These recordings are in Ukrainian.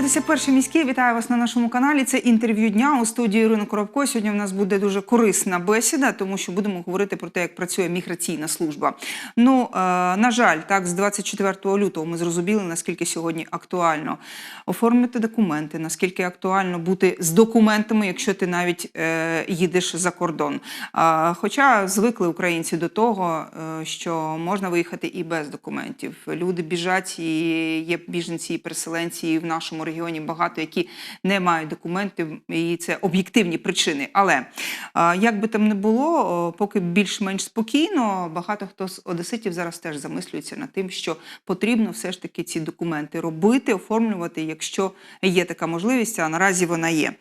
дивитеся перший міський. Вітаю вас на нашому каналі. Це інтерв'ю дня у студії Ірини Коробко. Сьогодні в нас буде дуже корисна бесіда, тому що будемо говорити про те, як працює міграційна служба. Ну е, на жаль, так з 24 лютого ми зрозуміли, наскільки сьогодні актуально оформити документи, наскільки актуально бути з документами, якщо ти навіть е, їдеш за кордон. Хоча звикли українці до того, е, що можна виїхати і без документів. Люди біжать, і є біженці і переселенці і в нашому регіоні багато, які не мають документів, і це об'єктивні причини. Але як би там не було, поки більш-менш спокійно, багато хто з одеситів зараз теж замислюється над тим, що потрібно все ж таки ці документи робити, оформлювати, якщо є така можливість, а наразі вона є.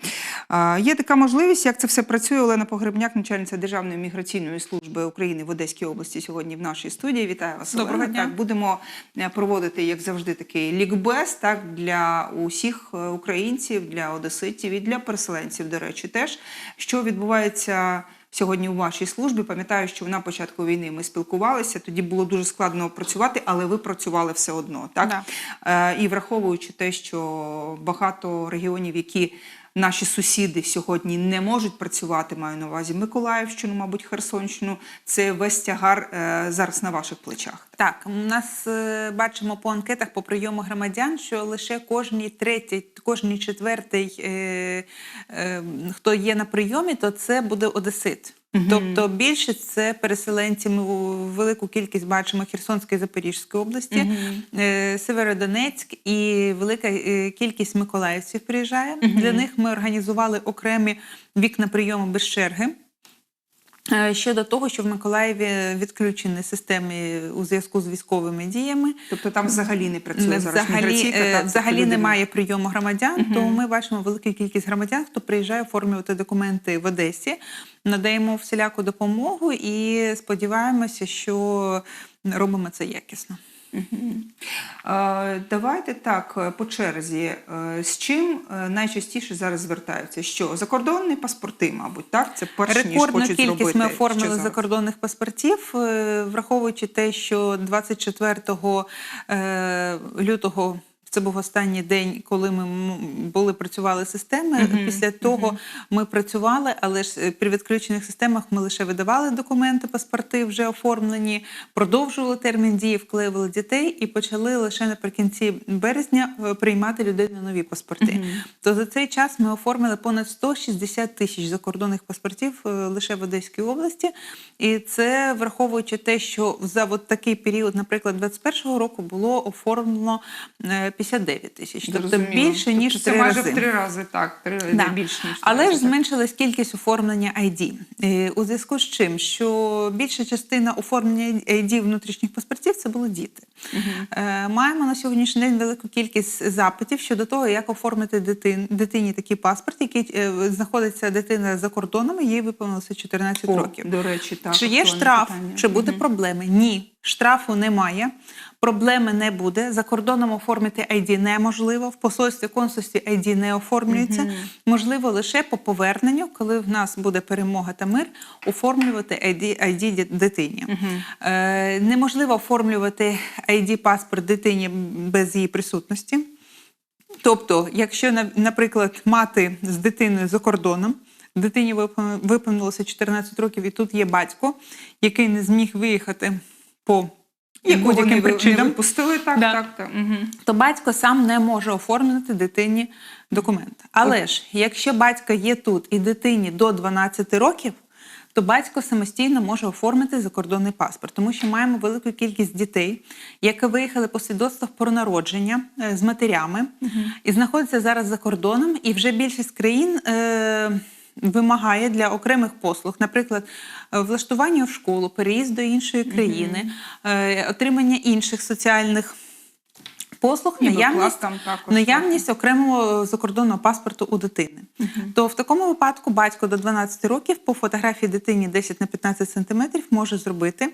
Є така можливість, як це все працює. Олена Погребняк, начальниця Державної міграційної служби України в Одеській області, сьогодні в нашій студії. Вітаю вас. Доброго Олена. дня. Так, будемо е, проводити, як завжди, такий лікбез так, для усіх е, українців, для одеситів і для переселенців, до речі, теж що відбувається. Сьогодні у вашій службі пам'ятаю, що на початку війни ми спілкувалися. Тоді було дуже складно працювати, але ви працювали все одно. Так Да. Е, і враховуючи те, що багато регіонів, які наші сусіди сьогодні не можуть працювати, маю на увазі Миколаївщину, мабуть, Херсонщину. Це весь тягар е, зараз на ваших плечах. Так, у нас е, бачимо по анкетах по прийому громадян, що лише кожні третій, кожній четвертий, е, хто є на прийомі, то це буде одесит. Тобто більше це переселенці. Ми велику кількість бачимо Херсонської і Запорізької області, е, Северодонецьк і велика е, кількість миколаївців приїжджає. Для них ми організували окремі вікна прийому без черги. Е, Щодо того, що в Миколаєві відключені системи у зв'язку з військовими діями, Тобто там взагалі не працює зараз взагалі, е, взагалі тобто немає прийому громадян, тому ми бачимо велику кількість громадян, хто приїжджає оформлювати документи в Одесі. Надаємо всіляку допомогу і сподіваємося, що робимо це якісно. Е, Давайте так е, по черзі. Е, З чим найчастіше зараз звертаються? Що закордонні паспорти, мабуть, так? Це перш ніж Рекордну кількість зробити. ми оформили закордонних паспортів, враховуючи те, що 24 е, лютого. Це був останній день, коли ми були працювали системи. Після того ми працювали, але ж е, при відключених системах ми лише видавали документи, паспорти вже оформлені, продовжували термін дії, вклеювали дітей і почали лише наприкінці березня е, приймати людей на нові паспорти. То за цей час ми оформили понад 160 тисяч закордонних паспортів е, лише в Одеській області. І це враховуючи те, що за от такий період, наприклад, 21-го року було оформлено 59 тисяч, тобто більше ніж тобто це три майже рази. в три рази, так, три Да. більше ніж три Але ж так. зменшилась кількість оформлення ID. Е, У зв'язку з чим, що більша частина оформлення ID внутрішніх паспортів це були діти. Е, Маємо на сьогоднішній день велику кількість запитів щодо того, як оформити дитин, дитині такий паспорт, який е, знаходиться дитина за кордоном, і їй виповнилося 14 О, років. До речі, так. Чи є штраф, питання. чи буде проблеми? Ні, штрафу немає, проблеми не буде. За кордоном оформити ID неможливо. В посольстві консульстві ID не оформлюється. Можливо, лише по поверненню, коли в нас буде перемога та мир, оформлювати ID, ID дитині. Е, неможливо оформлювати ID паспорт дитині без її присутності. Тобто, якщо, наприклад, мати з дитиною за кордоном, дитині виповнилося 14 років, і тут є батько, який не зміг виїхати по будь-яким ви- не причинам, випустили, так, Да. так, так. Угу. то батько сам не може оформити дитині документ. Але ж якщо батько є тут і дитині до 12 років, то батько самостійно може оформити закордонний паспорт, тому що маємо велику кількість дітей, які виїхали по свідоцтвах про народження е, з матерями і знаходяться зараз за кордоном. І вже більшість країн е, вимагає для окремих послуг, наприклад, е, влаштування в школу, переїзд до іншої країни, е, отримання інших соціальних послуг, І наявність, там також, наявність окремого закордонного паспорту у дитини. То в такому випадку батько до 12 років по фотографії дитині 10 на 15 сантиметрів може зробити.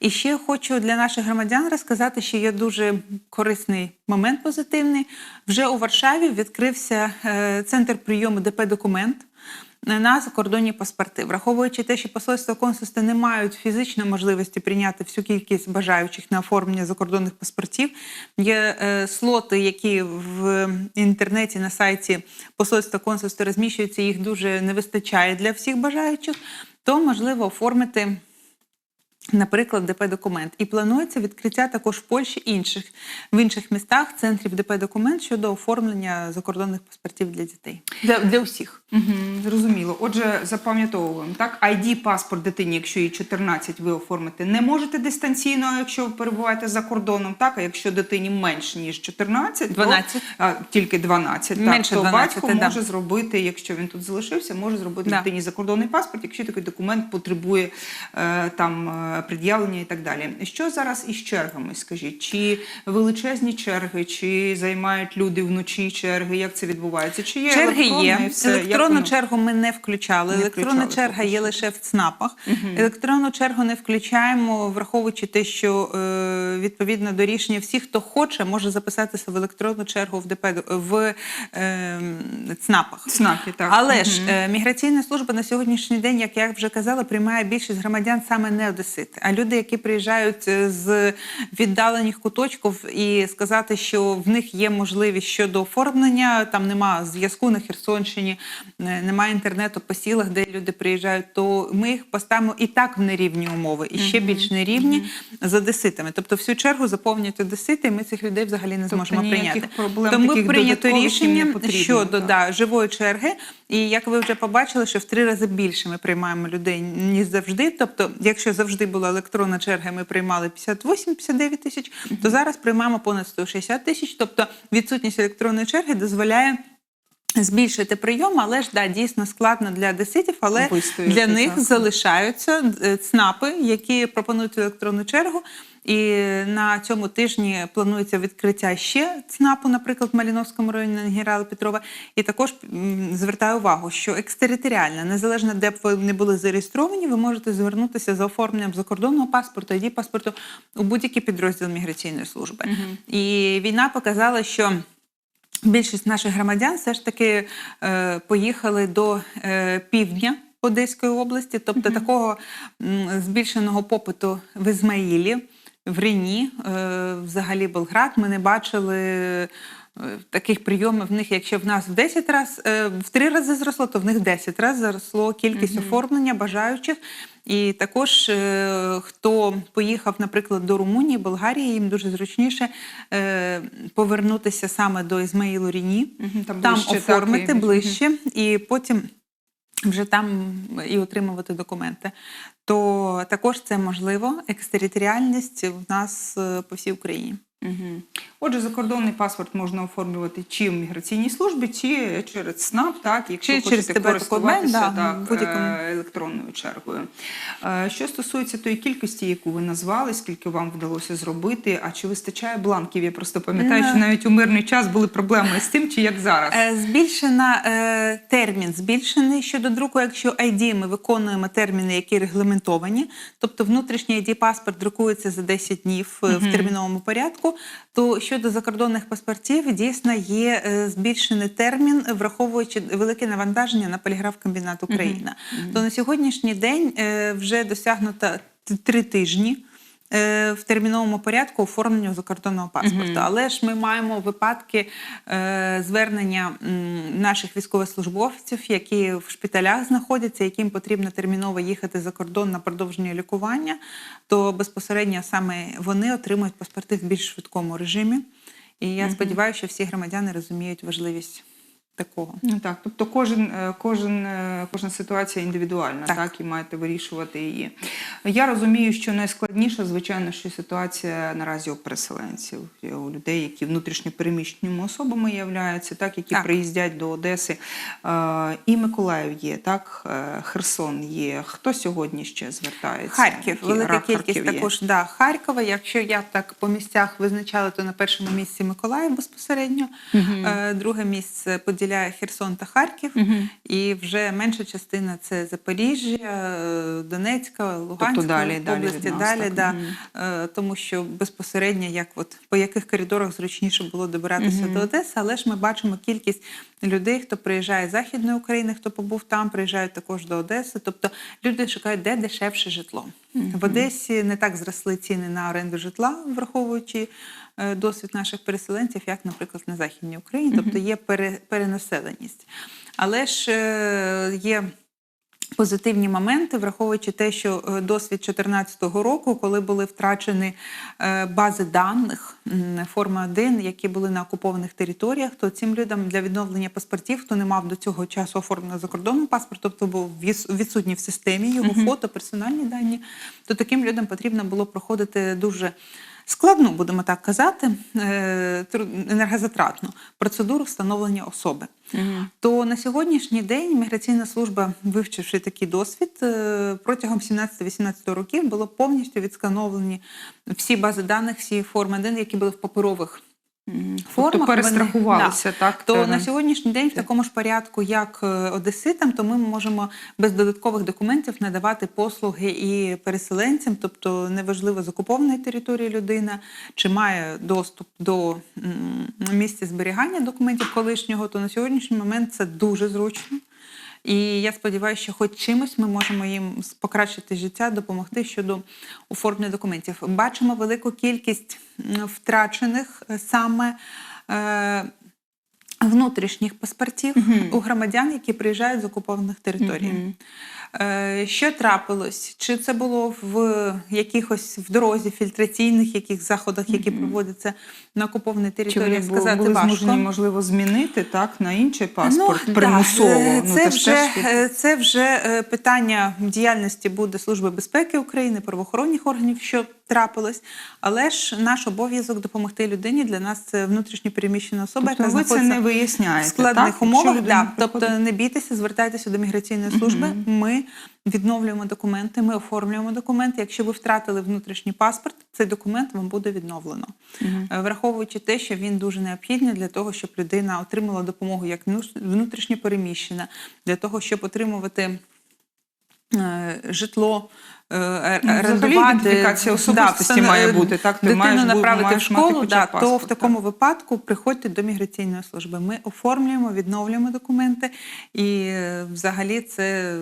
І ще хочу для наших громадян розказати, що є дуже корисний момент позитивний. Вже у Варшаві відкрився е, центр прийому ДП документ. На закордонні паспорти, враховуючи те, що посольства консульства не мають фізичної можливості прийняти всю кількість бажаючих на оформлення закордонних паспортів. Є е, слоти, які в інтернеті на сайті посольства консульства розміщуються, їх дуже не вистачає для всіх бажаючих, то можливо оформити. Наприклад, ДП-документ. І планується відкриття також в Польщі інших в інших містах центрів ДП-документ щодо оформлення закордонних паспортів для дітей. Для, для усіх. Угу, зрозуміло. Отже, запам'ятовуємо так. ID паспорт дитині, якщо їй 14, ви оформити не можете дистанційно, якщо ви перебуваєте за кордоном. Так, а якщо дитині менш ніж 14, 12. то, а, тільки 12, Менше так, то 12, батько да. може зробити, якщо він тут залишився, може зробити Да. дитині закордонний паспорт, якщо такий документ потребує е, там е, пред'явлення і так далі. Що зараз із чергами? Скажіть, чи величезні черги, чи займають люди вночі черги? Як це відбувається? Чи є Черги є. все? Електронну чергу ми не включали. Не Електронна включали черга поки є лише в ЦНАПах. Електронну чергу не включаємо, враховуючи те, що е, відповідно до рішення всі, хто хоче, може записатися в електронну чергу в ДП в е, ЦНАПах. ЦНАПі, так. Але ж е, міграційна служба на сьогоднішній день, як я вже казала, приймає більшість громадян саме не одесити. А люди, які приїжджають е, з віддалених куточків, і сказати, що в них є можливість щодо оформлення, там нема зв'язку на Херсонщині, е, немає інтернету по сілах, де люди приїжджають, то ми їх поставимо і так в нерівні умови, і ще більш нерівні з одеситами. Тобто всю чергу заповнюють одесити, і ми цих людей взагалі не Тобто зможемо ніяких прийняти. проблем Тому прийнято рішення щодо да, живої черги. І як ви вже побачили, що в три рази більше ми приймаємо людей ніж завжди. Тобто, якщо завжди була електронна черга, ми приймали 58-59 тисяч, то зараз приймаємо понад 160 тисяч. Тобто відсутність електронної черги дозволяє. Збільшити прийом, але ж да, дійсно складно для одеситів, але Вистояти, для них так. залишаються е, ЦНАПи, які пропонують електронну чергу. І на цьому тижні планується відкриття ще ЦНАПу, наприклад, в Маліновському районі на генерала Петрова. І також звертаю увагу, що екстериторіально, незалежно де б ви не були зареєстровані, ви можете звернутися за оформленням закордонного паспорту, id паспорту у будь-який підрозділ міграційної служби. І війна показала, що. Більшість наших громадян все ж таки е, поїхали до е, півдня Одеської області, тобто такого збільшеного попиту в Ізмаїлі, в Рені, е, взагалі Болград. Ми не бачили. Е, Таких прийомів в них, якщо в нас в 10 разів, в 3 рази зросло, то в них 10 разів зросло кількість оформлення бажаючих. І також е, хто поїхав, наприклад, до Румунії, Болгарії, їм дуже зручніше е, повернутися саме до Ізмаїлу Ріні, Мгм, там там, ближче, так, оформити і- ближче, і потім вже там і отримувати документи. То також це можливо. Екстериторіальність в нас е, по всій Україні. Угу. Отже, закордонний паспорт можна оформлювати чи в міграційній службі, чи через СНАП, так, якщо Чи через хочете тебе користуватися да, так, е, електронною чергою. Е, Що стосується тої кількості, яку ви назвали, скільки вам вдалося зробити, а чи вистачає бланків? Я просто пам'ятаю, що навіть у мирний час були проблеми з тим, чи як зараз. Е, Збільшена термін збільшений щодо друку. Якщо ID ми виконуємо терміни, які регламентовані, тобто внутрішній ID паспорт друкується за 10 днів е, в терміновому порядку. То щодо закордонних паспортів дійсно є е, збільшений термін, враховуючи велике навантаження на поліграф-комбінат Україна. То на сьогоднішній день е, вже досягнуто три тижні. Е, В терміновому порядку оформлення закордонного паспорту, але ж ми маємо випадки е, звернення наших військовослужбовців, які в шпиталях знаходяться, яким потрібно терміново їхати за кордон на продовження лікування, то безпосередньо саме вони отримують паспорти в більш швидкому режимі. І я сподіваюся, що всі громадяни розуміють важливість такого. Ну так, тобто кожен, е, кожен, е, кожна ситуація індивідуальна, так. Так. і маєте вирішувати її. Я розумію, що найскладніша, звичайно, що ситуація наразі у переселенців, е, у людей, які внутрішньо переміщеними особами являються, так, які Так. приїздять до Одеси. І Миколаїв є, так, Херсон є. Хто сьогодні ще звертається? Харків, Які- велика кількість Харків також да, Харкова. Якщо я так по місцях визначала, то на першому місці Миколаїв безпосередньо, Е, друге місце Поділля виділяє Херсон та Харків, Мгм. і вже менша частина це Запоріжжя, е, Донецька, Луганська Тобто далі, далі області. далі, так? да. Е, тому що безпосередньо як от по яких коридорах зручніше було добиратися до Одеси, але ж ми бачимо кількість людей, хто приїжджає з Західної України, хто побув там, приїжджають також до Одеси. Тобто люди шукають, де дешевше житло. В Одесі не так зросли ціни на оренду житла, враховуючи е, досвід наших переселенців, як, наприклад, на Західній Україні, тобто є пере- перенаселеність. Але ж е, є позитивні моменти, враховуючи те, що е, досвід 2014 року, коли були втрачені е, бази даних форма 1, які були на окупованих територіях, то цим людям для відновлення паспортів, хто не мав до цього часу оформлено закордонний паспорт, тобто був відс- відсутній в системі його фото, персональні дані, то таким людям потрібно було проходити дуже складну, будемо так казати, е, енергозатратну процедуру встановлення особи. То на сьогоднішній день міграційна служба, вивчивши такий досвід, е, протягом 17-18 років було повністю відскановлені всі бази даних, всі форми які були в паперових Тобто формах. перестрахувалися, Вони- так? То Та- на сьогоднішній день в такому ж порядку, як е, одеситам, то ми можемо без додаткових документів надавати послуги і переселенцям, тобто неважливо з окупованої території людина, чи має доступ до місця зберігання документів колишнього, то на сьогоднішній момент це дуже зручно. І я сподіваюся, що хоч чимось ми можемо їм покращити життя, допомогти щодо оформлення документів. Бачимо велику кількість втрачених е, саме. Внутрішніх паспортів у громадян, які приїжджають з окупованих територій. Е, Що трапилось? Чи це було в якихось в дорозі фільтраційних яких заходах, які проводяться на окупованій території, були, сказати були важко. змушені, можливо, змінити так на інший паспорт Ну, примусово? да, е, Ну, це, це вже, е, це вже питання діяльності буде Служби безпеки України, правоохоронних органів, що трапилось. Але ж наш обов'язок допомогти людині для нас це внутрішньо переміщена особа, Тобто яка ви це не виясняєте, в складних так? Умовах. Да. Тобто не бійтеся, звертайтеся до міграційної служби. Ми відновлюємо документи, ми оформлюємо документи. Якщо ви втратили внутрішній паспорт, цей документ вам буде відновлено, Е, враховуючи те, що він дуже необхідний для того, щоб людина отримала допомогу як внутрішньо переміщена, для того, щоб отримувати. Е, Житло е, ер- Ну, ідентифікація особистості встан- має бути, так? Ти Дитину маєш направити маєш в школу, да, паспорт, то в такому випадку приходьте до міграційної служби. Ми оформлюємо, відновлюємо документи, і е, взагалі це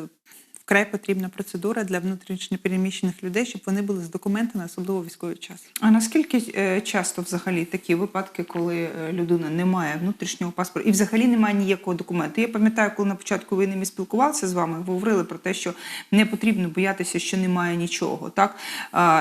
вкрай потрібна процедура для внутрішньо переміщених людей, щоб вони були з документами, особливо військовий час. А наскільки е, часто взагалі такі випадки, коли е, людина не має внутрішнього паспорту і взагалі не має ніякого документу? Я пам'ятаю, коли на початку війни ми спілкувалися з вами, говорили про те, що не потрібно боятися, що немає нічого. Так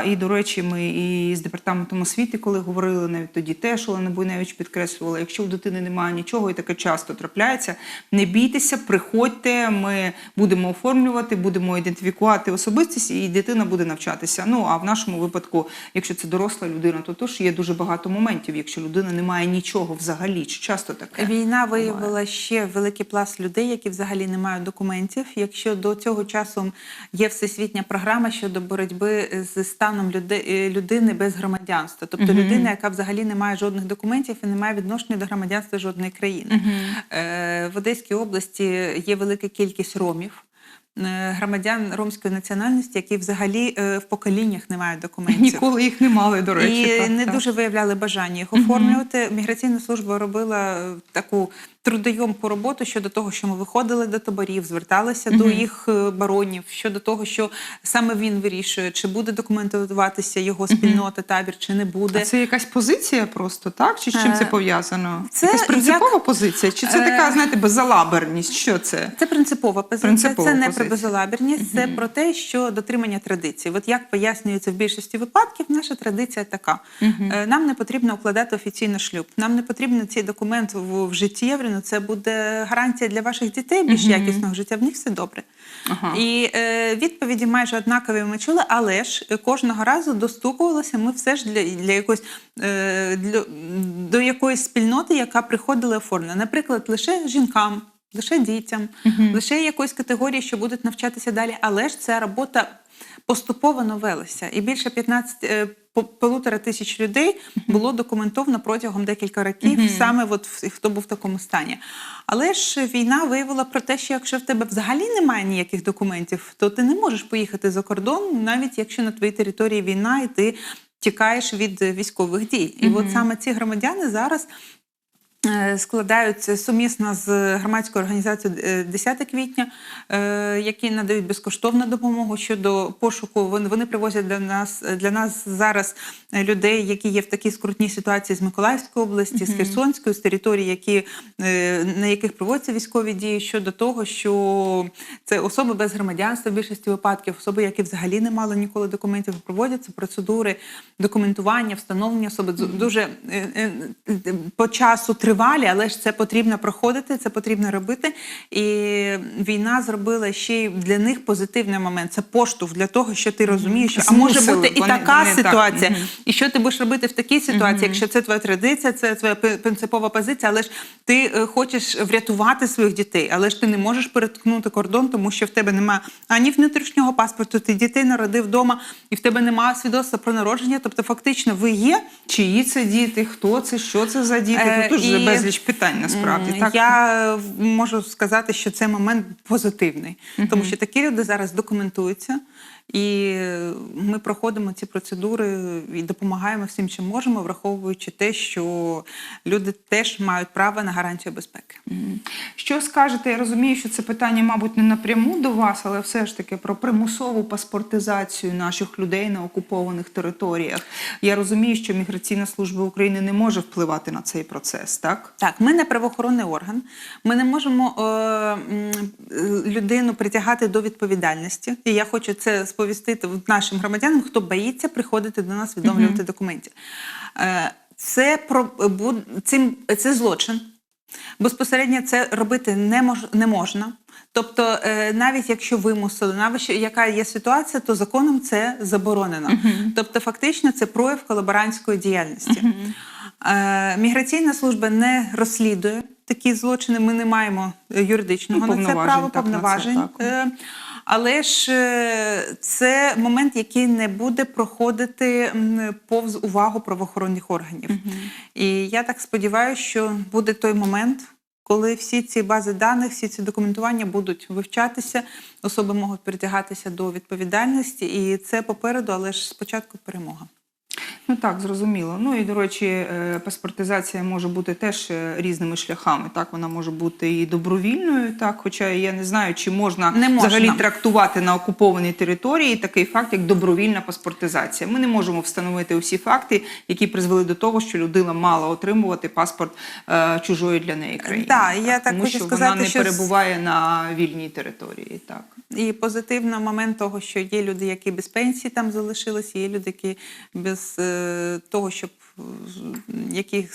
і до речі, ми і з департаментом освіти, коли говорили навіть тоді, теж Олена Буйневич підкреслювала, якщо у дитини немає нічого, і таке часто трапляється, не бійтеся, приходьте, ми будемо оформлювати, будемо ідентифікувати особистість, і дитина буде навчатися. Ну а в нашому випадку, якщо це доросла людина, то теж є дуже багато моментів, якщо людина не має нічого взагалі. Чи часто таке? Війна виявила ще великий пласт людей, які взагалі не мають документів. Якщо до цього часу є всесвітня програма щодо боротьби з станом люди- е, людини без громадянства, тобто людина, яка взагалі не має жодних документів і не має відношення до громадянства жодної країни. Е, В Одеській області є велика кількість ромів. Е, Громадян ромської національності, які взагалі е, в поколіннях не мають документів. Ніколи їх не мали, до речі. І так, не так. дуже виявляли бажання їх оформлювати. Міграційна служба робила е, таку трудойомку роботу щодо того, що ми виходили до таборів, зверталися до їх е, баронів щодо того, що саме він вирішує, чи буде документуватися його спільнота, табір, чи не буде. А це якась позиція просто, так? Чи з чим це Е, пов'язано? це якась принципова як- позиція? Чи це Е, така, знаєте, безалаберність? Що це? Це принципова позиція. Принципова це не позиція. про безалаберність, це про те, що дотримання традицій. От як пояснюється в більшості випадків, наша традиція така: Е, нам не потрібно укладати офіційно шлюб. Нам не потрібно цей документ в, в житті. Ну це буде гарантія для ваших дітей більш якісного життя. В них все добре. Ага. І е, відповіді майже однакові ми чули, але ж кожного разу достукувалися ми все ж для, для якоїсь е, для, до якоїсь спільноти, яка приходила оформлена. Наприклад, лише жінкам. лише дітям, лише якоїсь категорії, що будуть навчатися далі. Але ж ця робота поступово новелася. І більше 15 е, по- полутора тисяч людей було документовано протягом декілька років, саме от в- хто був в такому стані. Але ж війна виявила про те, що якщо в тебе взагалі немає ніяких документів, то ти не можеш поїхати за кордон, навіть якщо на твоїй території війна і ти тікаєш від військових дій. І от саме ці громадяни зараз. Е, Складаються сумісно з громадською організацією е, 10 квітня, е, які надають безкоштовну допомогу щодо пошуку. Вони, привозять для нас для нас зараз е, людей, які є в такій скрутній ситуації з Миколаївської області, з Херсонської, з територій, які е, на яких проводяться військові дії щодо того, що це особи без громадянства в більшості випадків, особи, які взагалі не мали ніколи документів, проводяться процедури документування, встановлення особи. Ду- дуже е, е, е, по часу тривалі, але ж це потрібно проходити, це потрібно робити. І війна зробила ще й для них позитивний момент. Це поштовх для того, що ти розумієш, що а може бути і така ситуація. І що ти будеш робити в такій ситуації, якщо це твоя традиція, це твоя принципова позиція, але ж ти е, хочеш врятувати своїх дітей, але ж ти не можеш переткнути кордон, тому що в тебе немає ані внутрішнього паспорту, ти дітей народив вдома, і в тебе немає свідоцтва про народження. Тобто, фактично, ви є. Чиї це діти, хто це, що це за діти? Е, Тут дуже і, безліч питань насправді. Так? Я можу сказати, що цей момент позитивний, тому що такі люди зараз документуються, і ми проходимо ці процедури і допомагаємо всім, чим можемо, враховуючи те, що люди теж мають право на гарантію безпеки. Що скажете? Я розумію, що це питання, мабуть, не напряму до вас, але все ж таки про примусову паспортизацію наших людей на окупованих територіях. Я розумію, що міграційна служба України не може впливати на цей процес, так? Так, ми не правоохоронний орган. Ми не можемо е, е, людину притягати до відповідальності. І я хочу це сповістити нашим громадянам, хто боїться приходити до нас відомлювати документів. Е, це про цим це злочин. Безпосередньо це робити не мож, не можна. Тобто, е, навіть якщо вимусили, навіть яка є ситуація, то законом це заборонено. Тобто, фактично, це прояв колаборантської діяльності. Е, Міграційна служба не розслідує такі злочини. Ми не маємо юридичного Ну, на це повноважень, права, так, на це, повноважень. так. Але ж е, це момент, який не буде проходити повз увагу правоохоронних органів. І я так сподіваюся, що буде той момент, коли всі ці бази даних, всі ці документування будуть вивчатися, особи можуть притягатися до відповідальності, і це попереду, але ж спочатку перемога. Ну так, зрозуміло. Ну і до речі, е, паспортизація може бути теж е, різними шляхами. Так, вона може бути і добровільною, так, хоча я не знаю, чи можна, Не можна. взагалі трактувати на окупованій території такий факт, як добровільна паспортизація. Ми не можемо встановити усі факти, які призвели до того, що людина мала отримувати паспорт е, чужої для неї країни. Так, я так тому хочу що сказати, вона не що перебуває на вільній території. Так. І позитивний момент того, що є люди, які без пенсії там залишилися, є люди, які без е, того, щоб е, яких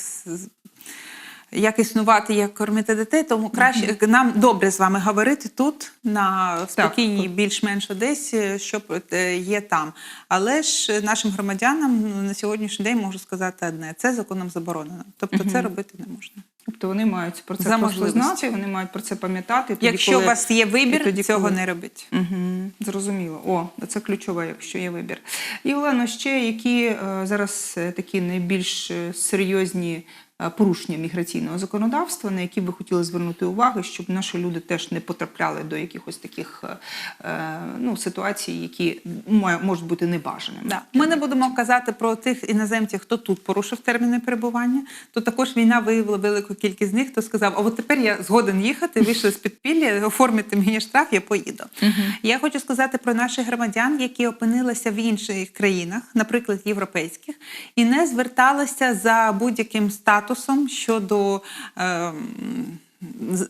як існувати, як кормити дітей, тому краще нам добре з вами говорити тут, на спокійній, більш-менш Одесі, що е, є там. Але ж нашим громадянам ну, на сьогоднішній день можу сказати одне: це законом заборонено. Тобто це робити не можна. Тобто вони мають про це просто знати, вони мають про це пам'ятати. тоді, Якщо коли- у вас є вибір, тоді, цього коли- не робіть. Угу, зрозуміло. О, це ключове, якщо є вибір. І Олено, ще які е, зараз е, такі найбільш серйозні порушення міграційного законодавства, на які ви хотіли звернути увагу, щоб наші люди теж не потрапляли до якихось таких е, е, ну, ситуацій, які можуть бути небажаними. Да. Ми не будемо казати про тих іноземців, хто тут порушив терміни перебування. То також війна виявила велику кількість з них, хто сказав: а от тепер я згоден їхати, вийшли з підпілля, оформити мені штраф, я поїду. Я хочу сказати про наших громадян, які опинилися в інших країнах, наприклад, європейських, і не зверталися за будь-яким статусом щодо. ем,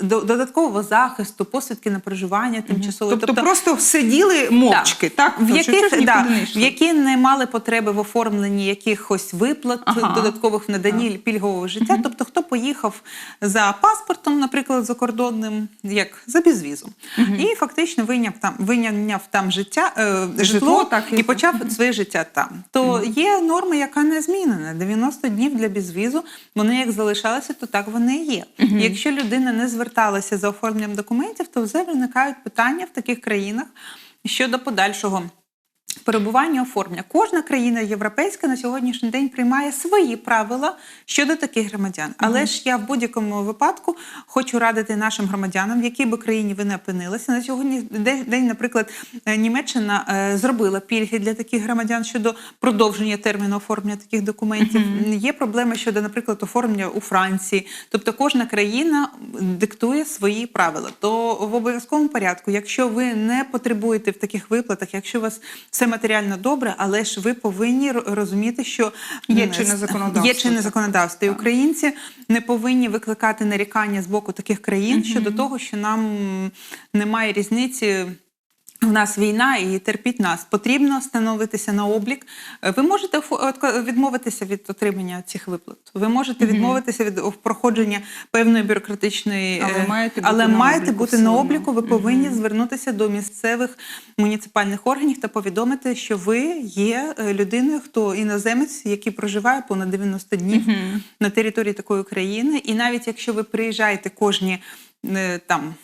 Додаткового захисту, посвідки на проживання тимчасове. Тобто, просто сиділи мовчки, так? в яких, да, не які не мали потреби в оформленні якихось виплат Ага. додаткових в наданні пільгового життя. Тобто, хто поїхав за паспортом, наприклад, закордонним, як за безвізом, і фактично вийняв там вийняв там життя е, житло, так, і- почав своє життя там. То є норма, яка не змінена. 90 днів для безвізу. Вони як залишалися, то так вони і є. Якщо людина людина не зверталася за оформленням документів, то вже виникають питання в таких країнах щодо подальшого. Перебування оформлення. Кожна країна європейська на сьогоднішній день приймає свої правила щодо таких громадян. Але ж я в будь-якому випадку хочу радити нашим громадянам, в якій би країні ви не опинилися. На сьогодні день, наприклад, е, Німеччина е, зробила пільги для таких громадян щодо продовження терміну оформлення таких документів. Є проблеми щодо, наприклад, оформлення у Франції. Тобто кожна країна диктує свої правила. То в обов'язковому порядку, якщо ви не потребуєте в таких виплатах, якщо у вас все матеріально добре, але ж ви повинні розуміти, що Є чинне законодавство, Є чинне законодавство. І українці не повинні викликати нарікання з боку таких країн щодо того, що нам немає різниці. У нас війна і терпіть нас. Потрібно становитися на облік. Е, Ви можете офо- відмовитися від отримання цих виплат. Ви можете відмовитися від проходження певної бюрократичної, Але е, маєте бути але на маєте обліку бути на обліку. Ви повинні звернутися до місцевих муніципальних органів та повідомити, що ви є е, людиною, хто іноземець, який проживає понад 90 днів на території такої країни. І навіть якщо ви приїжджаєте кожні е, там.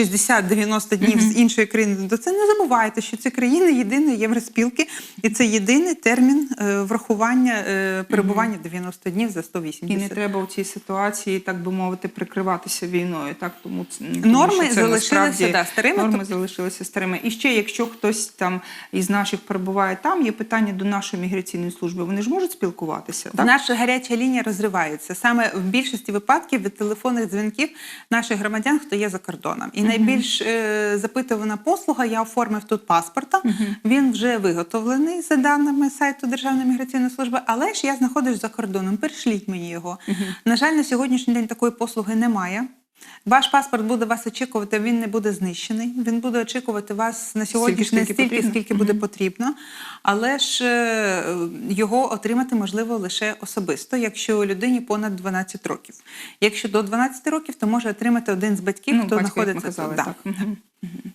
60-90 днів з іншої країни, то це не забувайте, що це країни єдиної євроспілки, і це єдиний термін е, врахування е, перебування 90 днів за 180. І не треба у цій ситуації, так би мовити, прикриватися війною. Так тому Норми це залишилися, да, старими, Норми то- залишилися старими. І ще, якщо хтось там із наших перебуває там, є питання до нашої міграційної служби. Вони ж можуть спілкуватися. Так? Наша гаряча лінія розривається саме в більшості випадків від телефонних дзвінків наших громадян, хто є за кордоном. І найбільш е, запитувана послуга, я оформив тут паспорта. Він вже виготовлений за даними сайту Державної міграційної служби, але ж я знаходжусь за кордоном. Перешліть мені його. На жаль, на сьогоднішній день такої послуги немає. Ваш паспорт буде вас очікувати, він не буде знищений. Він буде очікувати вас на сьогоднішній стільки, скільки стільки, потрібно. скільки буде потрібно, але ж е, його отримати можливо лише особисто, якщо людині понад 12 років. Якщо до 12 років, то може отримати один з батьків, хто батько, як ми знаходиться казали. Да. так.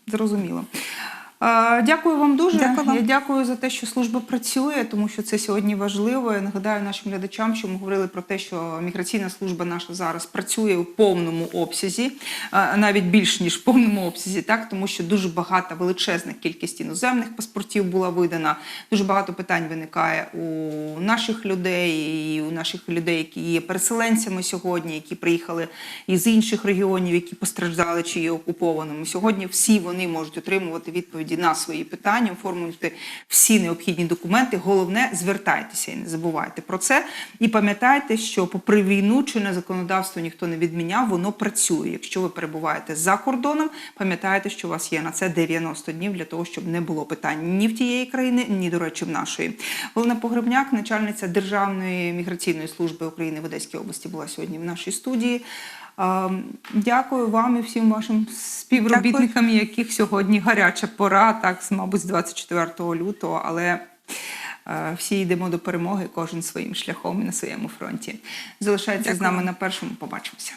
Зрозуміло. Дякую вам дуже. Дякую вам. Я дякую за те, що служба працює, тому що це сьогодні важливо. Я нагадаю нашим глядачам, що ми говорили про те, що міграційна служба наша зараз працює у повному обсязі, навіть більш ніж в повному обсязі, так тому що дуже багата величезна кількість іноземних паспортів була видана. Дуже багато питань виникає у наших людей, і у наших людей, які є переселенцями сьогодні, які приїхали із інших регіонів, які постраждали чи є окупованими. Сьогодні всі вони можуть отримувати відповіді на свої питання, оформлювати всі необхідні документи. Головне, звертайтеся і не забувайте про це. І пам'ятайте, що попри війну чинне законодавство ніхто не відміняв, воно працює. Якщо ви перебуваєте за кордоном, пам'ятайте, що у вас є на це 90 днів для того, щоб не було питань ні в тієї країни, ні, до речі, в нашої. Олена Погребняк, начальниця Державної міграційної служби України в Одеській області, була сьогодні в нашій студії. Дякую вам і всім вашим співробітникам, яких сьогодні гаряча пора, так, мабуть, з 24 лютого, але е, всі йдемо до перемоги, кожен своїм шляхом і на своєму фронті. Залишайтеся з нами на першому. Побачимося.